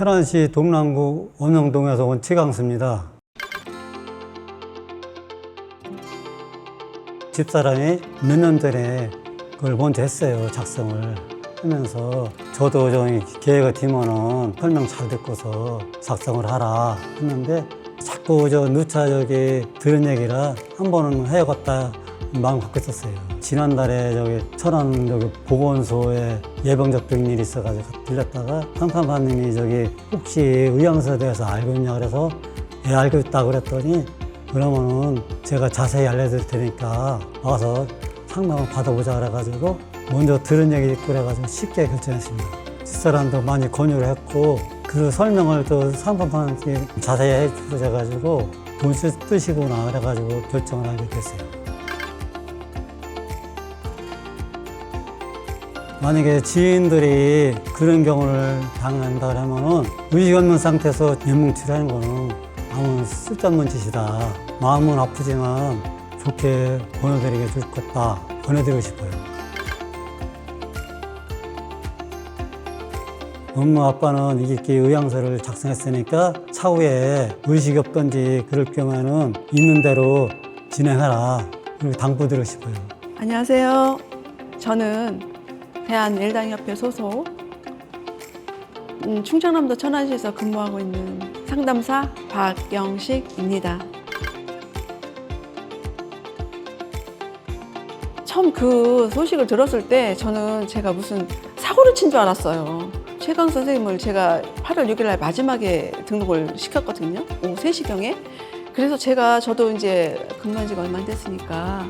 천안시 동남구 원영동에서 온 최강수입니다. 집사람이 몇 년 전에 그걸 먼저 했어요, 작성을 하면서 저도 좀 계획을 뒤면은 설명 잘 듣고서 작성을 하라 했는데 자꾸 저 누차 저기 들은 얘기라 한 번은 해야겠다 마음 갖고 있었어요. 지난달에 저기 천안 저기 보건소에 예방접 병일이 있어가지고 들렸다가 상담사님이 저기 혹시 의향서에 대해서 알고 있냐 그래서 예 알고 있다 그랬더니 그러면은 제가 자세히 알려드릴 테니까 와서 상담을 받아보자 그래가지고 먼저 들은 얘기 듣고 그래가지고 쉽게 결정했습니다. 집사람도 많이 권유를 했고 그 설명을 또 상담사한테 자세히 해주셔가지고 돈 쓰- 쓰시구나 그래가지고 결정을 하게 됐어요. 만약에 지인들이 그런 경우를 당한다 그러면은 의식 없는 상태에서 연명 치료하는 거는 아무 쓸데없는 짓이다. 마음은 아프지만 좋게 보내드리게 좋겠다. 보내드리고 싶어요. 엄마 아빠는 이게 의향서를 작성했으니까 차후에 의식이 없던지 그럴 경우에는 있는 대로 진행하라. 그리고 당부드리고 싶어요. 안녕하세요. 저는 대한 일당협회 소속 음, 충청남도 천안시에서 근무하고 있는 상담사 박영식입니다. 처음 그 소식을 들었을 때 저는 제가 무슨 사고를 친 줄 알았어요. 최강 선생님을 제가 8월 6일 날 마지막에 등록을 시켰거든요. 오후 3시경에. 그래서 제가 저도 이제 근무한 지가 얼마 안 됐으니까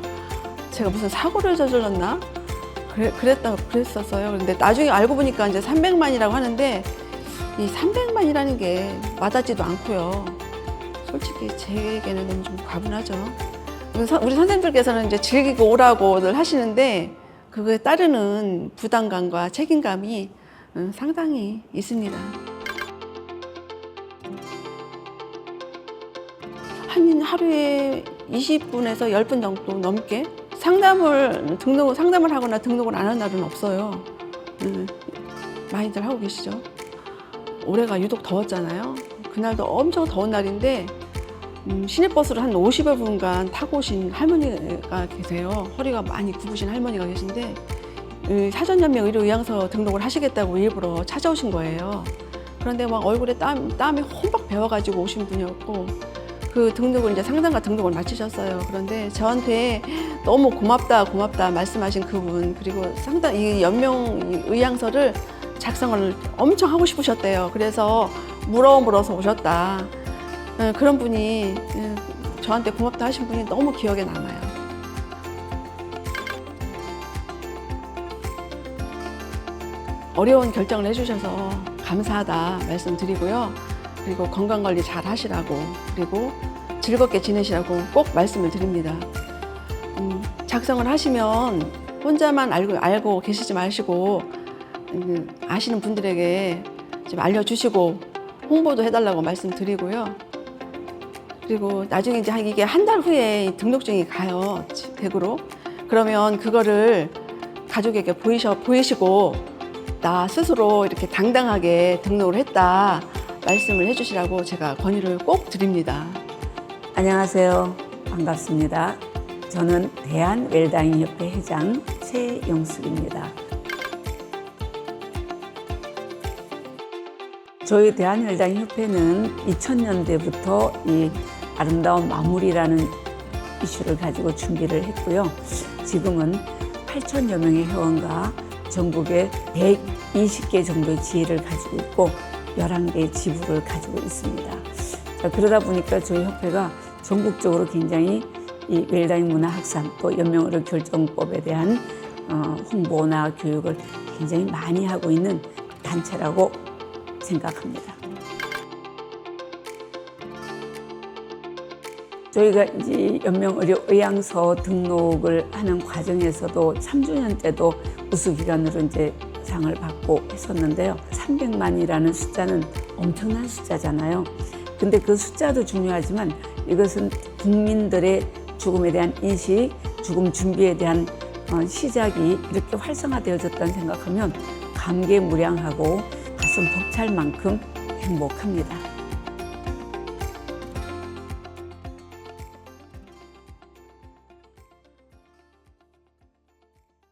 제가 무슨 사고를 저질렀나? 그래, 그랬다, 그랬었어요. 근데 나중에 알고 보니까 이제 300만이라고 하는데 이 300만이라는 게 와닿지도 않고요. 솔직히 제게는 너무 좀 과분하죠. 우리 선- 우리 선생님들께서는 이제 즐기고 오라고들 하시는데 그거에 따르는 부담감과 책임감이 음, 상당히 있습니다. 한 하루에 20분에서 10분 정도 넘게 상담을 등록 상담을 하거나 등록을 안 하는 날은 없어요. 음, 많이들 하고 계시죠. 올해가 유독 더웠잖아요. 그날도 엄청 더운 날인데 음, 시내버스를 한 50여 분간 타고 오신 할머니가 계세요. 허리가 많이 굽으신 할머니가 계신데 이 사전연명 의료 의향서 등록을 하시겠다고 일부러 찾아오신 거예요. 그런데 막 얼굴에 땀, 땀이 홈박 배워가지고 오신 분이었고 그 등록을 이제 상담과 등록을 마치셨어요. 그런데 저한테 너무 고맙다 고맙다 말씀하신 그분 그리고 상담 이 연명 이 의향서를 작성을 엄청 하고 싶으셨대요. 그래서 물어 물어서 오셨다. 예, 그런 분이 예, 저한테 고맙다 하신 분이 너무 기억에 남아요. 어려운 결정을 해주셔서 감사하다 말씀드리고요. 그리고 건강 관리 잘 하시라고 그리고 즐겁게 지내시라고 꼭 말씀을 드립니다. 음, 작성을 하시면 혼자만 알고 알고 계시지 마시고 음, 아시는 분들에게 좀 알려주시고 홍보도 해달라고 말씀드리고요. 그리고 나중에 이제 한- 이게 한 달 후에 등록증이 가요 댁으로. 그러면 그거를 가족에게 보이셔 보이시고 나 스스로 이렇게 당당하게 등록을 했다 말씀을 해주시라고 제가 권유를 꼭 드립니다. 안녕하세요. 반갑습니다. 저는 대한웰다잉협회 회장 최영숙입니다. 저희 대한웰다잉협회는 2000년대부터 이 아름다운 마무리라는 이슈를 가지고 준비를 했고요. 지금은 8천여 명의 회원과 전국에 120개 정도의 지혜를 가지고 있고 11개의 지부를 가지고 있습니다. 자, 그러다 보니까 저희 협회가 전국적으로 굉장히 이 웰다잉 문화 확산 또 연명의료 결정법에 대한 어, 홍보나 교육을 굉장히 많이 하고 있는 단체라고 생각합니다. 저희가 이제 연명의료 의향서 등록을 하는 과정에서도 3주년 때도 우수기관으로 이제 상을 받고 했었는데요. 300만이라는 숫자는 엄청난 숫자잖아요. 근데 그 숫자도 중요하지만 이것은 국민들의 죽음에 대한 인식, 죽음 준비에 대한 어, 시작이 이렇게 활성화되어졌다는 생각하면 감개무량하고 가슴 벅찰 만큼 행복합니다.